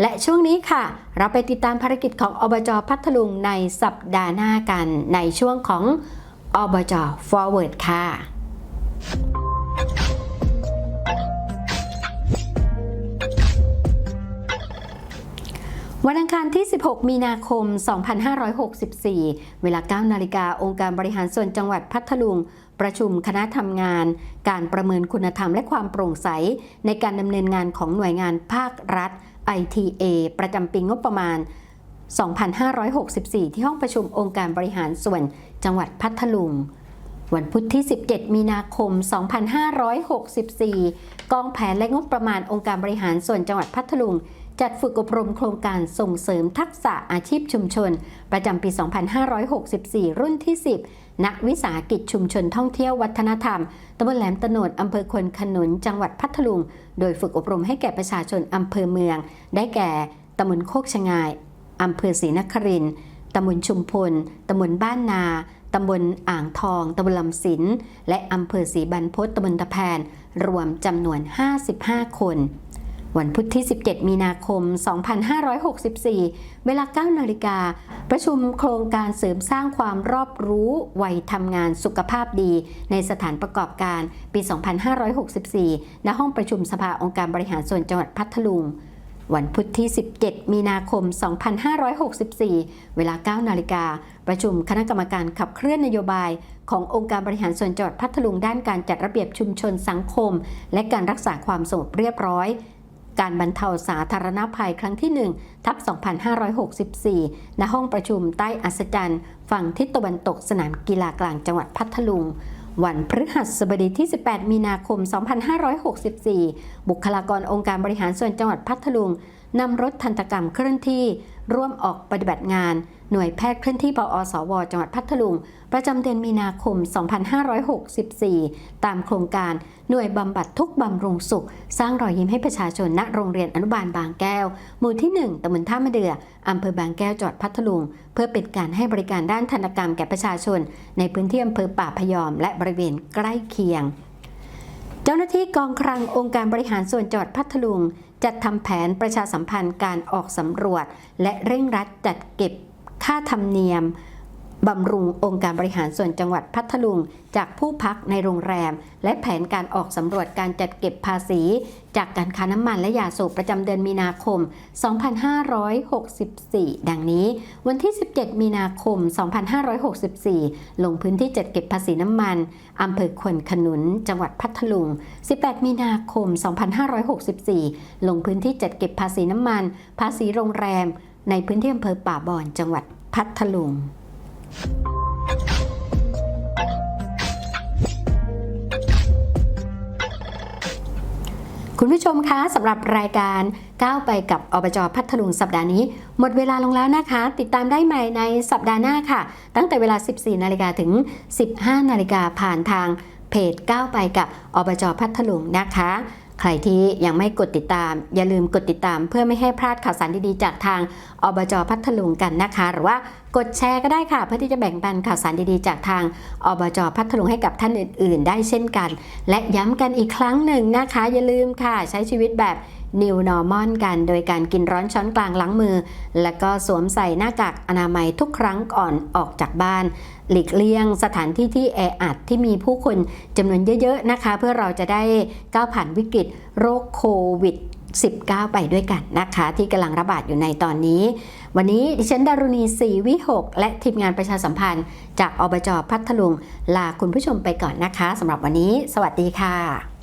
และช่วงนี้ค่ะ เราไปติดตามภารกิจของอบจพัทลุงในสัปดาห์หน้ากัน ในช่วงของอบจ forward ค่ะ วันอังคารที่ 16 มีนาคม 2564 เวลา 9 นาฬิกาองค์การบริหารส่วนจังหวัดพัทลุง ประชุมคณะทำงาน การประเมินคุณธรรมและความโปร่งใส ในการดำเนินงานของหน่วยงานภาครัฐ ITA ประจำปีงบประมาณ 2564 ที่ห้องประชุมองค์การบริหารส่วนจังหวัดพัทลุงวันพุธที่ 17 มีนาคม 2564 กองแผนและงบประมาณองค์การบริหารส่วนจังหวัดพัทลุง จัดฝึกอบรมโครงการส่งเสริมทักษะอาชีพชุมชน ประจำปี 2564 รุ่นที่ 10 ณ วิสาหกิจชุมชนท่องเที่ยววัฒนธรรม ตำบลแหลมตะโนด อำเภอควนขนุน จังหวัดพัทลุง โดยฝึกอบรมให้แก่ประชาชนอำเภอเมือง ได้แก่ตำบลโคกชงาย อำเภอศรีนครินทร์ตำบลชุมพล ตำบลบ้านนาตำบลอ่างทอง ตำบลลำสิน และอำเภอศรีบรรพตตำบลตะแพน รวมจำนวน 55 คน วันพุธที่ 17 มีนาคม 2564 เวลา 9 นาฬิกา ประชุมโครงการเสริมสร้างความรอบรู้วัยทำงานสุขภาพดี ในสถานประกอบการปี 2564 ณ ห้องประชุมสภาองค์การบริหารส่วนจังหวัดพัทลุง วันพุธที่ 17 มีนาคม 2564 เวลา 9 นาฬิกา ประชุมคณะกรรมการขับเคลื่อนนโยบายขององค์การบริหารส่วนจังหวัดพัทลุงด้านการจัดระเบียบชุมชนสังคม และการรักษาความสงบเรียบร้อย การบรรเทาสาธารณภัยครั้งที่ 1 ทับ 2564 ณ ห้องประชุมใต้อัศจรรย์ ฝั่งทิศตะวันตกสนามกีฬากลางจังหวัดพัทลุง วันพฤหัสบดีที่ 18 มีนาคม 2564 บุคลากรองค์การบริหารส่วนจังหวัดพัทลุง นำรถทันตกรรมเคลื่อนที่ ร่วมออกปฏิบัติงาน หน่วยแพทย์เคลื่อนที่ปอสว จังหวัดพัทลุง ประจำเดือนมีนาคม 2564 ตามโครงการหน่วยบำบัดทุกบำรุงสุข สร้างรอยยิ้มให้ประชาชนณโรงเรียนอนุบาลบางแก้ว หมู่ที่ 1ตำบลท่ามะเดืออำเภอบางแก้วจังหวัดพัทลุง เพื่อเป็นการให้บริการด้านทันตกรรมแก่ประชาชน ในพื้นที่อำเภอป่าพยอม และบริเวณใกล้เคียง เจ้าหน้าที่กองคลังองค์การบริหารส่วนจังหวัดพัทลุง จัดทำแผนประชาสัมพันธ์การออกสำรวจ และเร่งรัดจัดเก็บค่าธรรมเนียม บำรุงองค์การบริหารส่วนจังหวัดพัทลุง จากผู้พักในโรงแรม และแผนการออกสำรวจการจัดเก็บภาษี จากการค้าน้ำมันและยาสูบประจำเดือนมีนาคม 2564 ดังนี้ วันที่ 17 มีนาคม 2564 ลงพื้นที่จัดเก็บภาษีน้ำมันอำเภอควนขนุน จังหวัดพัทลุง 18 มีนาคม 2564 ลงพื้นที่จัดเก็บภาษีน้ำมัน ภาษีโรงแรม ในพื้นที่อำเภอป่าบอนจังหวัดพัทลุง คุณผู้ชมคะสำหรับรายการก้าวไปกับอบจพัทลุงสัปดาห์นี้ หมดเวลาลงแล้วนะคะ ติดตามได้ใหม่ในสัปดาห์หน้าค่ะ ตั้งแต่เวลา 14 นาฬิกาถึง 15 นาฬิกาผ่านทางเพจก้าวไปกับอบจพัทลุงนะคะ ใครที่ยังไม่กดติดตาม อย่าลืมกดติดตาม เพื่อไม่ให้พลาดข่าวสารดีๆ จากทางอบจพัทลุงกันนะคะ หรือว่ากดแชร์ก็ได้ค่ะ เพื่อที่จะแบ่งปันข่าวสารดีๆ จากทางอบจพัทลุงให้กับท่านอื่น ๆ ได้เช่นกัน และย้ำกันอีกครั้งหนึ่งนะคะ อย่าลืมค่ะ ใช้ชีวิตแบบ New Normal กัน โดยการกินร้อนช้อนกลางล้างมือ แล้วก็สวมใส่หน้ากากอนามัยทุกครั้งก่อนออกจากบ้าน หลีกเลี่ยงสถานที่ที่แออัดที่มีผู้คนจำนวนเยอะๆนะคะ เพื่อเราจะได้ก้าวผ่านวิกฤตโรคโควิด19 ไปด้วยกันนะคะ ที่กำลังระบาดอยู่ในตอนนี้ วันนี้ดิฉันดารุณีศรีวิหก และทีมงานประชาสัมพันธ์ จากอบจพัทลุง ลาคุณผู้ชมไปก่อนนะคะสำหรับวันนี้ สวัสดีค่ะ